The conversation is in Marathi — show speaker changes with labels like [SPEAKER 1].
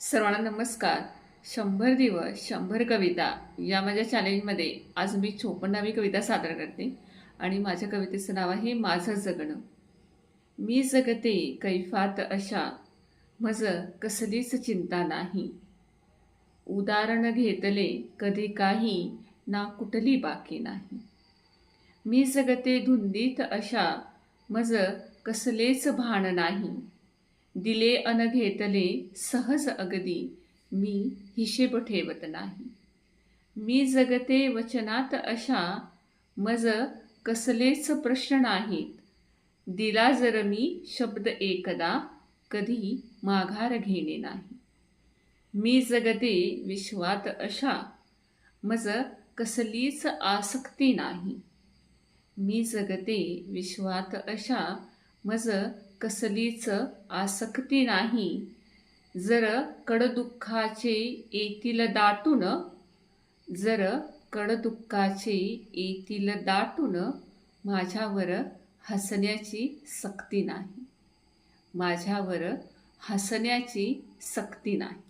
[SPEAKER 1] सर्वांना नमस्कार. शंभर दिवस शंभर कविता या माझ्या चॅलेंजमध्ये आज मी चोपन्नावी कविता सादर करते आणि माझ्या कवितेचं नाव आहे माझं जगणं. मी जगते कैफात अशा मज कसलीच चिंता नाही. उदाहरण घेतले कधी काही ना कुठली बाकी नाही. मी जगते धुंदीत अशा मज कसलेच भान नाही. दिले अन घेतले सहज अगदी मी हिशेब ठेवत नाही. मी जगते वचनात अशा मज कसलेच प्रश्न नाहीत. दिला जर मी शब्द एकदा कधी माघार घेणे नाही. मी जगते विश्वात अशा मज कसलीच आसक्ती नाही. मी जगते विश्वात अशा मज कसलीच आसक्ती नाही. जर कडदुःखाचे येतील दाटून जर कडदुःखाचे येतील दाटून माझ्यावर हसण्याची सक्ती नाही. माझ्यावर हसण्याची सक्ती नाही.